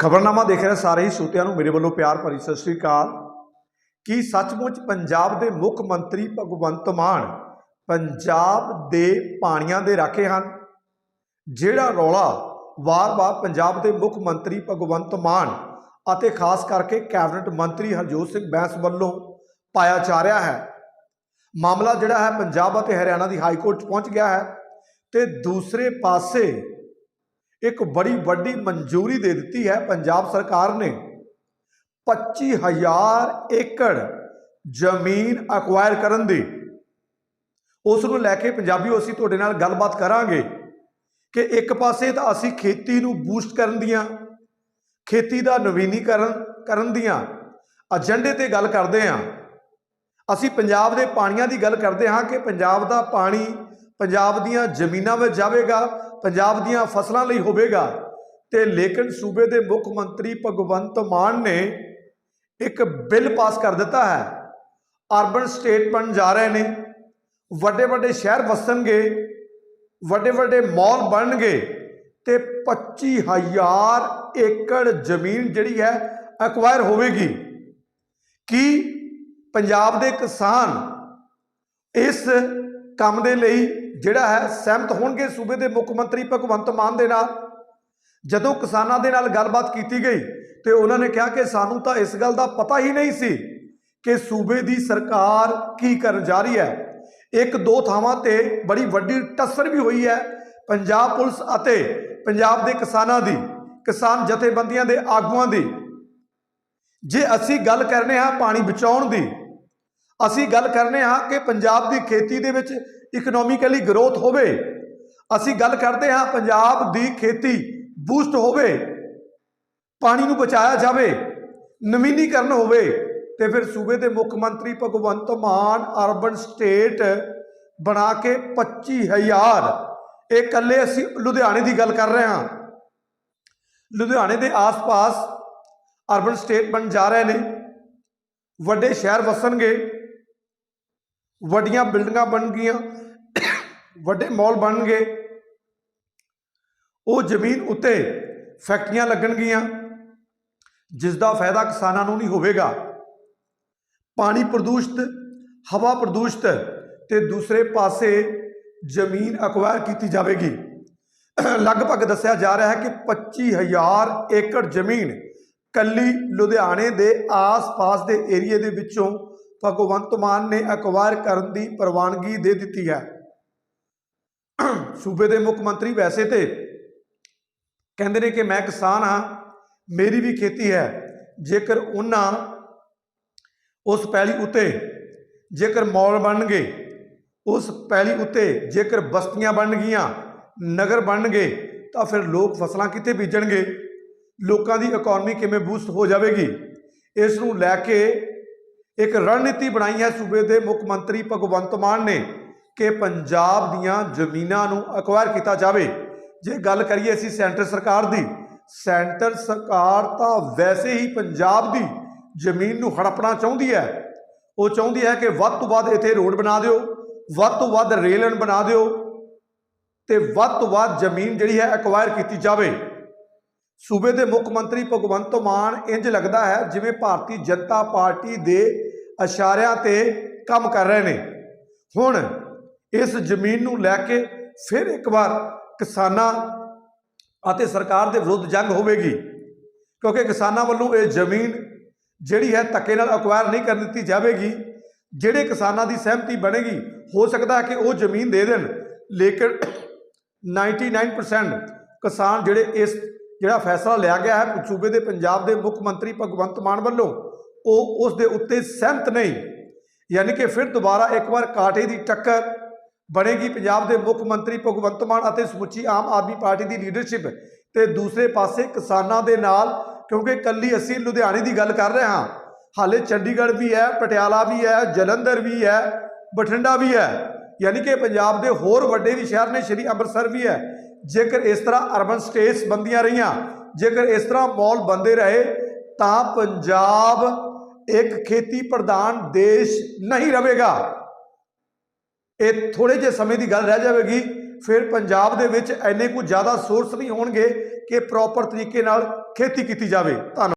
ਖਬਰਨਾਮਾ ਦੇਖ ਰਹੇ ਸਾਰੇ ਹੀ ਸਰੋਤਿਆਂ ਨੂੰ ਮੇਰੇ ਵੱਲੋਂ ਪਿਆਰ ਭਰੀ ਸਤਿ ਸ੍ਰੀ ਅਕਾਲ। ਕੀ ਸੱਚਮੁੱਚ ਪੰਜਾਬ ਦੇ ਮੁੱਖ ਮੰਤਰੀ ਭਗਵੰਤ ਮਾਨ ਪੰਜਾਬ ਦੇ ਪਾਣੀਆਂ ਦੇ ਰਾਖੇ ਹਨ? ਜਿਹੜਾ ਰੌਲਾ ਵਾਰ-ਵਾਰ ਪੰਜਾਬ ਦੇ ਮੁੱਖ ਮੰਤਰੀ ਭਗਵੰਤ ਮਾਨ ਅਤੇ ਖਾਸ ਕਰਕੇ ਕੈਬਨਿਟ ਮੰਤਰੀ ਹਰਜੋਤ ਸਿੰਘ ਬੈਂਸ ਵੱਲੋਂ ਪਾਇਆ ਜਾ ਰਿਹਾ ਹੈ। ਮਾਮਲਾ ਜਿਹੜਾ ਹੈ ਪੰਜਾਬ ਅਤੇ ਹਰਿਆਣਾ ਦੀ ਹਾਈ ਕੋਰਟ 'ਚ ਪਹੁੰਚ ਗਿਆ ਹੈ ਤੇ ਦੂਸਰੇ ਪਾਸੇ ਇੱਕ ਬੜੀ ਵੱਡੀ ਮਨਜ਼ੂਰੀ ਦੇ ਦਿੱਤੀ ਹੈ ਪੰਜਾਬ ਸਰਕਾਰ ਨੇ। 25000 ਏਕੜ ਜ਼ਮੀਨ ਅਕਵਾਇਰ ਕਰਨ ਦੀ। ਉਸ ਨੂੰ ਲੈ ਕੇ ਪੰਜਾਬੀ ਅਸੀਂ ਤੁਹਾਡੇ ਨਾਲ ਗੱਲਬਾਤ ਕਰਾਂਗੇ ਕਿ ਇੱਕ ਪਾਸੇ ਤਾਂ ਅਸੀਂ ਖੇਤੀ ਨੂੰ ਬੂਸਟ ਕਰਨ ਦੀਆਂ, ਖੇਤੀ ਦਾ ਨਵੀਨੀਕਰਨ ਕਰਨ ਦੀਆਂ ਏਜੰਡੇ ਤੇ ਗੱਲ ਕਰਦੇ ਹਾਂ। ਅਸੀਂ ਪੰਜਾਬ ਦੇ ਪਾਣੀਆਂ ਦੀ ਗੱਲ ਕਰਦੇ ਹਾਂ ਕਿ ਪੰਜਾਬ ਦਾ ਪਾਣੀ ਪੰਜਾਬ ਦੀਆਂ ਜ਼ਮੀਨਾਂ ਵਿੱਚ ਜਾਵੇਗਾ, ਪੰਜਾਬ ਦੀਆਂ ਫਸਲਾਂ ਲਈ ਹੋਵੇਗਾ। ਤੇ ਲੇਕਿਨ ਸੂਬੇ ਦੇ ਮੁੱਖ ਮੰਤਰੀ ਭਗਵੰਤ ਮਾਨ ਨੇ ਇੱਕ ਬਿੱਲ ਪਾਸ ਕਰ ਦਿੱਤਾ ਹੈ। ਅਰਬਨ ਸਟੇਟ ਬਣ ਜਾ ਰਹੇ ਨੇ। ਵੱਡੇ ਵੱਡੇ ਸ਼ਹਿਰ ਵਸਣਗੇ ਵੱਡੇ ਵੱਡੇ ਮਾਲ ਬਣਨਗੇ ਤੇ 25000 ਏਕੜ ਜ਼ਮੀਨ ਜਿਹੜੀ ਹੈ ਐਕਵਾਇਰ ਹੋਵੇਗੀ। ਕੀ ਪੰਜਾਬ ਦੇ ਕਿਸਾਨ ਇਸ ਕੰਮ ਦੇ ਲਈ ਜਿਹੜਾ ਹੈ ਸਹਿਮਤ ਹੋਣਗੇ ਸੂਬੇ ਦੇ ਮੁੱਖ ਮੰਤਰੀ ਭਗਵੰਤ ਮਾਨ ਦੇ ਨਾਲ। ਜਦੋਂ ਕਿਸਾਨਾਂ ਦੇ ਨਾਲ ਗੱਲਬਾਤ ਕੀਤੀ ਗਈ ਤੇ ਉਹਨਾਂ ਨੇ ਕਿਹਾ ਕਿ ਸਾਨੂੰ ਤਾਂ ਇਸ ਗੱਲ ਦਾ ਪਤਾ ਹੀ ਨਹੀਂ ਸੀ ਕਿ ਸੂਬੇ ਦੀ ਸਰਕਾਰ ਕੀ ਕਰਨ ਜਾ ਰਹੀ ਹੈ। ਇੱਕ ਦੋ ਥਾਵਾਂ ਤੇ ਬੜੀ ਵੱਡੀ ਟੱਸਰ ਵੀ ਹੋਈ ਹੈ ਪੰਜਾਬ ਪੁਲਿਸ ਅਤੇ ਪੰਜਾਬ ਦੇ ਕਿਸਾਨਾਂ ਦੀ, ਕਿਸਾਨ ਜਥੇਬੰਦੀਆਂ ਦੇ ਆਗੂਆਂ ਦੀ। ਜੇ ਅਸੀਂ ਗੱਲ ਕਰਨੇ ਹਾਂ ਪਾਣੀ ਬਚਾਉਣ ਦੀ ਅਸੀਂ ਗੱਲ ਕਰਨੇ ਹਾਂ ਕਿ ਪੰਜਾਬ ਦੀ ਖੇਤੀ ਦੇ ਵਿੱਚ ਇਕਨੋਮਿਕਲੀ ਗਰੋਥ ਹੋਵੇ। ਅਸੀਂ ਗੱਲ ਕਰਦੇ ਹਾਂ ਪੰਜਾਬ ਦੀ ਖੇਤੀ ਬੂਸਟ ਹੋਵੇ, ਪਾਣੀ ਨੂੰ ਬਚਾਇਆ ਜਾਵੇ, ਨਵੀਨੀਕਰਨ ਹੋਵੇ ਤੇ ਫਿਰ ਸੂਬੇ ਦੇ ਮੁੱਖ ਮੰਤਰੀ ਭਗਵੰਤ ਮਾਨ ਅਰਬਨ ਸਟੇਟ ਬਣਾ ਕੇ 25000 ਇਹ ਇਕੱਲੇ ਅਸੀਂ ਲੁਧਿਆਣੇ ਦੀ ਗੱਲ ਕਰ ਰਹੇ ਹਾਂ। ਲੁਧਿਆਣੇ ਦੇ ਆਸ-ਪਾਸ ਅਰਬਨ ਸਟੇਟ ਬਣ ਜਾ ਰਹੇ ਨੇ। ਵੱਡੇ ਸ਼ਹਿਰ ਵਸਣਗੇ। ਵੱਡੀਆਂ ਬਿਲਡਿੰਗਾਂ ਬਣਨਗੀਆਂ ਵੱਡੇ ਮਾਲ ਗਏ। ਉਹ ਜ਼ਮੀਨ ਉੱਤੇ ਫੈਕਟਰੀਆਂ ਲੱਗਣਗੀਆਂ ਜਿਸ ਦਾ ਫਾਇਦਾ ਕਿਸਾਨਾਂ ਨੂੰ ਨਹੀਂ ਹੋਵੇਗਾ। ਪਾਣੀ ਪ੍ਰਦੂਸ਼ਿਤ, ਹਵਾ ਪ੍ਰਦੂਸ਼ਿਤ ਤੇ ਦੂਸਰੇ ਪਾਸੇ ਜ਼ਮੀਨ ਅਕਵਾਇਰ ਕੀਤੀ ਜਾਵੇਗੀ। ਲਗਭਗ ਦੱਸਿਆ ਜਾ ਰਿਹਾ ਹੈ ਕਿ 25000 ਏਕੜ ਜ਼ਮੀਨ ਕੱਲੀ ਲੁਧਿਆਣੇ ਦੇ ਆਸ-ਪਾਸ ਦੇ ਏਰੀਏ ਦੇ ਵਿੱਚੋਂ ਭਗਵੰਤ ਮਾਨ ਨੇ ਅਕਵਾਇਰ ਕਰਨ ਦੀ ਪ੍ਰਵਾਨਗੀ ਦੇ ਦਿੱਤੀ ਹੈ। ਸੂਬੇ ਦੇ ਮੁੱਖ ਮੰਤਰੀ ਵੈਸੇ ਤੇ ਕਹਿੰਦੇ ਨੇ ਕਿ ਮੈਂ ਕਿਸਾਨ ਹਾਂ, ਮੇਰੀ ਵੀ ਖੇਤੀ ਹੈ। ਜੇਕਰ ਉਹਨਾਂ ਉਸ ਪੈਲੀ ਉੱਤੇ ਜੇਕਰ ਮੌਲ ਬਣਨਗੇ, ਉਸ ਪੈਲੀ ਉੱਤੇ ਜੇਕਰ ਬਸਤੀਆਂ ਬਣਨਗੀਆਂ, ਨਗਰ ਬਣਨਗੇ, ਤਾਂ ਫਿਰ ਲੋਕ ਫਸਲਾਂ ਕਿੱਥੇ ਬੀਜਣਗੇ? ਲੋਕਾਂ ਦੀ ਇਕਨੋਮੀ ਕਿਵੇਂ ਬੂਸਟ ਹੋ ਜਾਵੇਗੀ? ਇਸ ਨੂੰ ਲੈ ਕੇ ਇੱਕ ਰਣਨੀਤੀ ਬਣਾਈ ਹੈ ਸੂਬੇ ਦੇ ਮੁੱਖ ਮੰਤਰੀ ਭਗਵੰਤ ਮਾਨ ਨੇ ਕਿ ਪੰਜਾਬ ਦੀਆਂ ਜ਼ਮੀਨਾਂ ਨੂੰ ਅਕਵਾਇਰ ਕੀਤਾ ਜਾਵੇ। ਜੇ ਗੱਲ ਕਰੀਏ ਅਸੀਂ ਸੈਂਟਰ ਸਰਕਾਰ ਦੀ, ਸੈਂਟਰ ਸਰਕਾਰ ਤਾਂ ਵੈਸੇ ਹੀ ਪੰਜਾਬ ਦੀ ਜ਼ਮੀਨ ਨੂੰ ਹੜਪਣਾ ਚਾਹੁੰਦੀ ਹੈ। ਉਹ ਚਾਹੁੰਦੀ ਹੈ ਕਿ ਵੱਧ ਤੋਂ ਵੱਧ ਇੱਥੇ ਰੋਡ ਬਣਾ ਦਿਓ, ਵੱਧ ਤੋਂ ਵੱਧ ਰੇਲ ਬਣਾ ਦਿਓ ਤੇ ਵੱਧ ਤੋਂ ਵੱਧ ਜ਼ਮੀਨ ਜਿਹੜੀ ਹੈ ਐਕਵਾਇਰ ਕੀਤੀ ਜਾਵੇ। ਸੂਬੇ ਦੇ ਮੁੱਖ ਮੰਤਰੀ ਭਗਵੰਤ ਮਾਨ ਇੰਜ ਲੱਗਦਾ ਹੈ ਜਿਵੇਂ ਭਾਰਤੀ ਜਨਤਾ ਪਾਰਟੀ ਦੇ ਇਸ਼ਾਰਿਆਂ ਤੇ ਕੰਮ ਕਰ ਰਹੇ ਨੇ। ਹੁਣ ਇਸ ਜ਼ਮੀਨ ਨੂੰ ਲੈ ਕੇ ਫਿਰ ਇੱਕ ਵਾਰ ਕਿਸਾਨਾਂ ਅਤੇ ਸਰਕਾਰ ਦੇ ਵਿਰੁੱਧ ਜੰਗ ਹੋਵੇਗੀ। ਕਿਉਂਕਿ ਕਿਸਾਨਾਂ ਵੱਲੋਂ ਇਹ ਜ਼ਮੀਨ ਜਿਹੜੀ ਹੈ ਧੱਕੇ ਨਾਲ ਅਕਵਾਇਰ ਨਹੀਂ ਕਰ ਦਿੱਤੀ ਜਾਵੇਗੀ। ਜਿਹੜੇ ਕਿਸਾਨਾਂ ਦੀ ਸਹਿਮਤੀ ਬਣੇਗੀ, ਹੋ ਸਕਦਾ ਹੈ ਕਿ ਉਹ ਜ਼ਮੀਨ ਦੇ ਦੇਣ। ਲੇਕਿਨ 99% ਕਿਸਾਨ ਜਿਹੜੇ ਇਸ ਜਿਹੜਾ ਫੈਸਲਾ ਲਿਆ ਗਿਆ ਹੈ ਸੂਬੇ ਦੇ ਪੰਜਾਬ ਦੇ ਮੁੱਖ ਮੰਤਰੀ ਭਗਵੰਤ ਮਾਨ ਵੱਲੋਂ ਉਹ ਉਸ ਦੇ ਉੱਤੇ ਸਹਿਮਤ ਨਹੀਂ। ਯਾਨੀ ਕਿ ਫਿਰ ਦੁਬਾਰਾ ਇੱਕ ਵਾਰ ਕਾਟੇ ਦੀ ਟੱਕਰ ਬਣੇਗੀ। ਪੰਜਾਬ ਦੇ ਮੁੱਖ ਮੰਤਰੀ ਭਗਵੰਤ ਮਾਨ ਅਤੇ ਸਮੁੱਚੀ ਆਮ ਆਦਮੀ ਪਾਰਟੀ ਦੀ ਲੀਡਰਸ਼ਿਪ ਤੇ ਦੂਸਰੇ ਪਾਸੇ ਕਿਸਾਨਾਂ ਦੇ ਨਾਲ, ਕਿਉਂਕਿ ਕੱਲੀ ਅਸੀਂ ਲੁਧਿਆਣੇ ਦੀ ਗੱਲ ਕਰ ਰਹੇ ਹਾਂ। ਹਾਲੇ ਚੰਡੀਗੜ੍ਹ ਵੀ ਹੈ, ਪਟਿਆਲਾ ਵੀ ਹੈ, ਜਲੰਧਰ ਵੀ ਹੈ, ਬਠਿੰਡਾ ਵੀ ਹੈ। ਯਾਨੀ ਕਿ ਪੰਜਾਬ ਦੇ ਹੋਰ ਵੱਡੇ ਵੀ ਸ਼ਹਿਰ ਨੇ, ਸ਼੍ਰੀ ਅੰਮ੍ਰਿਤਸਰ ਵੀ ਹੈ। ਜੇਕਰ ਇਸ ਤਰ੍ਹਾਂ ਅਰਬਨ ਸਟੇਟਸ ਬੰਦੀਆਂ ਰਹੀਆਂ, ਜੇਕਰ ਇਸ ਤਰ੍ਹਾਂ ਮਾਲ ਬੰਦੇ ਰਹੇ, ਤਾਂ ਪੰਜਾਬ ਇੱਕ ਖੇਤੀ ਪ੍ਰਧਾਨ ਦੇਸ਼ ਨਹੀਂ ਰਹੇਗਾ ਇਹ ਥੋੜੇ ਜਿਹੇ ਸਮੇਂ ਦੀ ਗੱਲ ਰਹਿ ਜਾਵੇਗੀ, ਫਿਰ ਪੰਜਾਬ ਦੇ ਵਿੱਚ ਐਨੇ ਕੁ ਜ਼ਿਆਦਾ ਸੋਰਸ ਨਹੀਂ ਹੋਣਗੇ ਕਿ ਪ੍ਰੋਪਰ ਤਰੀਕੇ ਨਾਲ ਖੇਤੀ ਕੀਤੀ ਜਾਵੇ। ਧੰਨਵਾਦ।